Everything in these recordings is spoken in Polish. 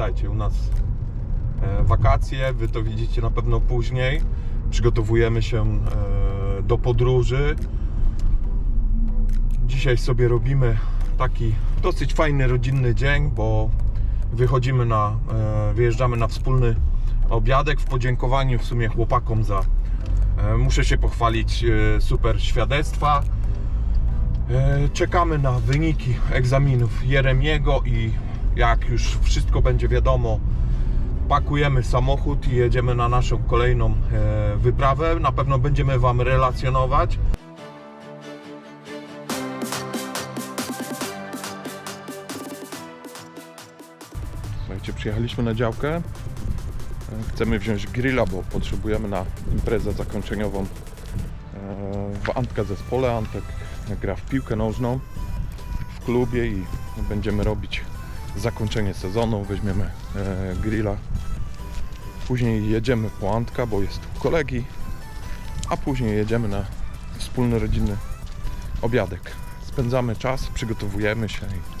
Witajcie u nas e, wakacje, wy to widzicie na pewno później. Przygotowujemy się e, do podróży. Dzisiaj sobie robimy taki dosyć fajny rodzinny dzień, bo wychodzimy na, e, wyjeżdżamy na wspólny obiadek w podziękowaniu w sumie chłopakom za, muszę się pochwalić, super świadectwa. Czekamy na wyniki egzaminów Jeremiego i jak już wszystko będzie wiadomo, pakujemy samochód i jedziemy na naszą kolejną e, wyprawę. Na pewno będziemy Wam relacjonować. Słuchajcie, przyjechaliśmy na działkę. E, Chcemy wziąć grilla, bo potrzebujemy na imprezę zakończeniową e, w Antka zespole. Antek gra w piłkę nożną w klubie i będziemy robić zakończenie sezonu. Weźmiemy e, grilla. Później jedziemy po Antka, bo jest u kolegi, a później jedziemy na wspólny rodzinny obiadek. Spędzamy czas, przygotowujemy się i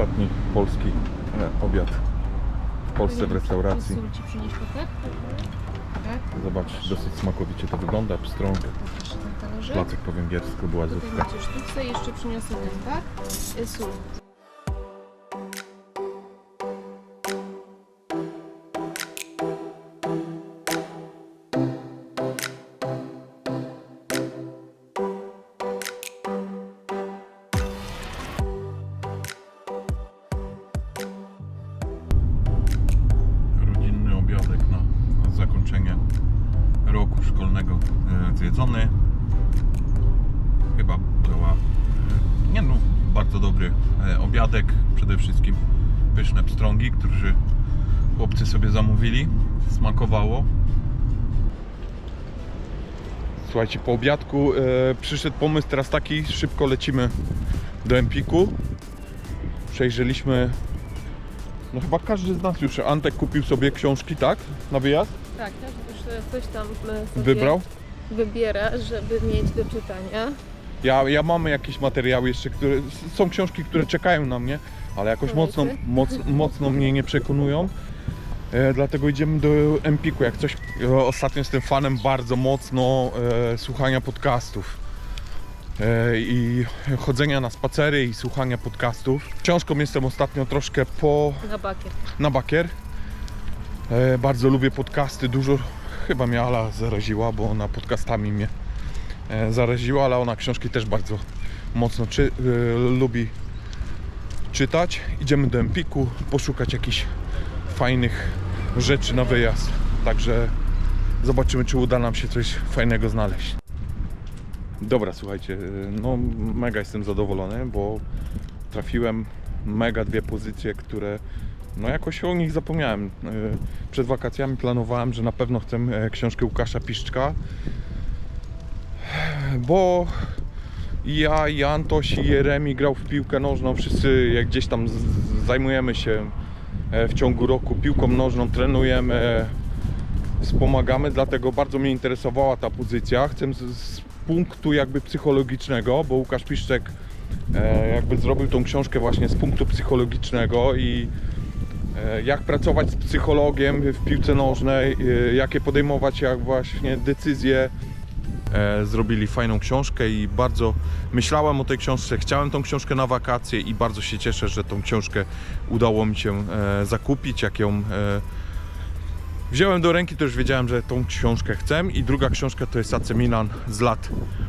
ostatni polski e, obiad w Polsce w restauracji. Sól ci przynieść tak? Tak. Zobacz, dosyć smakowicie to wygląda. Pstrąg, Proszę ten talerzyk. placek po węgiersku, Tutaj byłazówka. macie jeszcze przyniosę ten, tak? Y, Sól. Szkolnego e, zjedzony. Chyba była, e, nie no, bardzo dobry e, obiadek. Przede wszystkim pyszne pstrągi, którzy chłopcy sobie zamówili. Smakowało. Słuchajcie, po obiadku e, przyszedł pomysł teraz taki, szybko lecimy do Empiku. Przejrzeliśmy, no chyba każdy z nas już, Antek kupił sobie książki, tak? Na wyjazd? Tak, każdy już e, coś tam e, sobie Wybrał? wybiera, żeby mieć do czytania. Ja, ja mamy jakieś materiały jeszcze, które, są książki, które czekają na mnie, ale jakoś mocno, moc, mocno mnie nie przekonują. E, dlatego idziemy do Empiku. Jak coś, e, ostatnio jestem fanem bardzo mocno e, słuchania podcastów. E, I chodzenia na spacery i słuchania podcastów. Książką jestem ostatnio troszkę po Na bakier. na bakier. E, bardzo lubię podcasty, dużo chyba mnie Ala zaraziła, bo ona podcastami mnie e, zaraziła, ale ona książki też bardzo mocno czy, e, lubi czytać. Idziemy do Empiku, poszukać jakichś fajnych rzeczy na wyjazd. Także zobaczymy, czy uda nam się coś fajnego znaleźć. Dobra, słuchajcie, no mega jestem zadowolony, bo trafiłem mega dwie pozycje, które no jakoś o nich zapomniałem. E, Przed wakacjami planowałem, że na pewno chcę e, książkę Łukasza Piszczka, bo ja, i Antoś, i Jeremi grał w piłkę nożną. Wszyscy jak gdzieś tam zajmujemy się e, w ciągu roku piłką nożną, trenujemy, e, wspomagamy, dlatego bardzo mnie interesowała ta pozycja. Chcę z, z punktu jakby psychologicznego, bo Łukasz Piszczek jakby zrobił tą książkę właśnie z punktu psychologicznego i jak pracować z psychologiem w piłce nożnej, e, jakie podejmować jak właśnie decyzje. E, Zrobili fajną książkę i bardzo myślałem o tej książce, chciałem tą książkę na wakacje i bardzo się cieszę, że tą książkę udało mi się e, zakupić, jak ją e, wziąłem do ręki, to już wiedziałem, że tą książkę chcę i druga książka to jest AC Milan z lat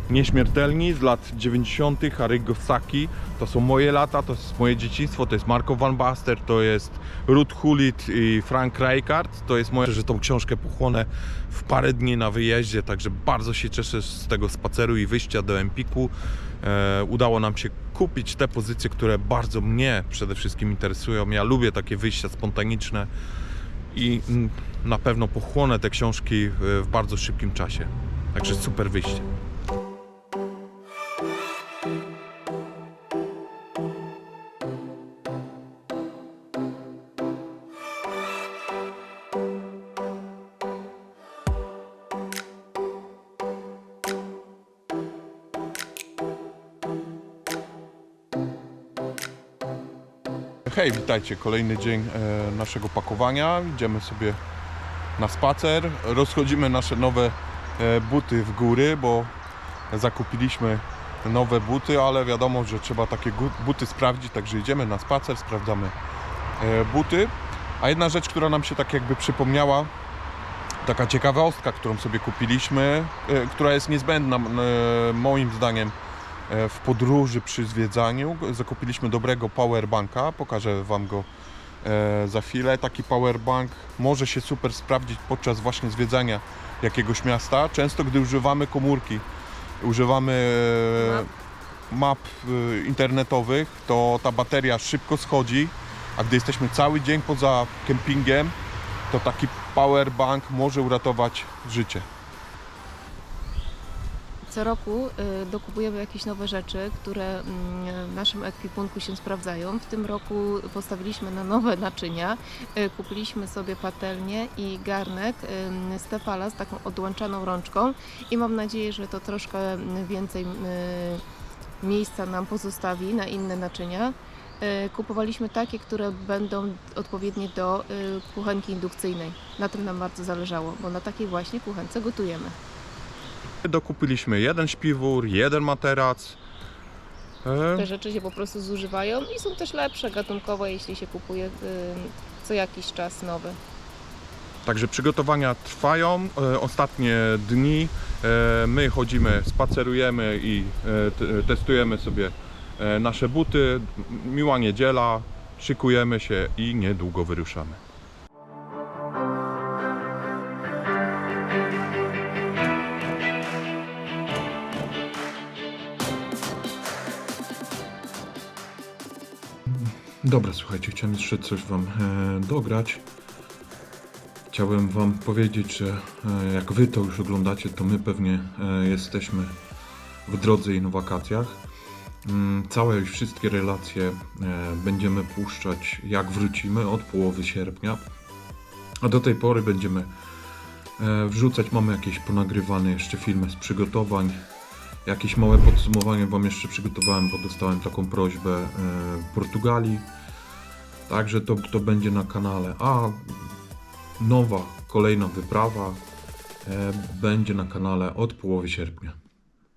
nieśmiertelni, z lat 90. Arrigo Sacchi, to są moje lata, to jest moje dzieciństwo, to jest Marco Van Basten, to jest Ruth Hulit i Frank Rijkaard, to jest moje, że tą książkę pochłonę w parę dni na wyjeździe, także bardzo się cieszę z tego spaceru i wyjścia do Empiku. e, udało nam się kupić te pozycje, które bardzo mnie przede wszystkim interesują. Ja lubię takie wyjścia spontaniczne i mm, na pewno pochłonę te książki w, w bardzo szybkim czasie. Także super wyjście. Hej, witajcie. Kolejny dzień e, naszego pakowania. Idziemy sobie na spacer. Rozchodzimy nasze nowe e, buty w góry, bo zakupiliśmy nowe buty, ale wiadomo, że trzeba takie buty sprawdzić, także idziemy na spacer, sprawdzamy e, buty. A jedna rzecz, która nam się tak jakby przypomniała, taka ciekawostka, którą sobie kupiliśmy, która jest niezbędna moim zdaniem w podróży przy zwiedzaniu. Zakupiliśmy dobrego powerbanka, pokażę Wam go e, za chwilę. Taki powerbank może się super sprawdzić podczas właśnie zwiedzania jakiegoś miasta. Często gdy używamy komórki, używamy e, map e, internetowych, to ta bateria szybko schodzi, a gdy jesteśmy cały dzień poza kempingiem, to taki powerbank może uratować życie. Co roku y, dokupujemy jakieś nowe rzeczy, które mm, w naszym ekwipunku się sprawdzają. W tym roku postawiliśmy na nowe naczynia. Y, Kupiliśmy sobie patelnię i garnek y, Stefala z taką odłączaną rączką i mam nadzieję, że to troszkę więcej miejsca nam pozostawi na inne naczynia. Kupowaliśmy takie, które będą odpowiednie do kuchenki indukcyjnej. Na tym nam bardzo zależało, bo na takiej właśnie kuchence gotujemy. Dokupiliśmy jeden śpiwór, jeden materac. E, Te rzeczy się po prostu zużywają i są też lepsze gatunkowo, jeśli się kupuje y, co jakiś czas nowy. Także przygotowania trwają. E, ostatnie dni e, my chodzimy, spacerujemy i testujemy sobie nasze buty. Miła niedziela, szykujemy się i niedługo wyruszamy. Dobra, słuchajcie, chciałem jeszcze coś Wam e, dograć. Chciałem Wam powiedzieć, że e, jak Wy to już oglądacie, to my pewnie e, jesteśmy w drodze i na wakacjach. Mm, Całe już wszystkie relacje e, będziemy puszczać jak wrócimy od połowy sierpnia. A do tej pory będziemy e, wrzucać, mamy jakieś ponagrywane jeszcze filmy z przygotowań. Jakieś małe podsumowanie Wam jeszcze przygotowałem, bo dostałem taką prośbę e, w Portugalii. Także to, to będzie na kanale. A nowa, kolejna wyprawa e, będzie na kanale od połowy sierpnia.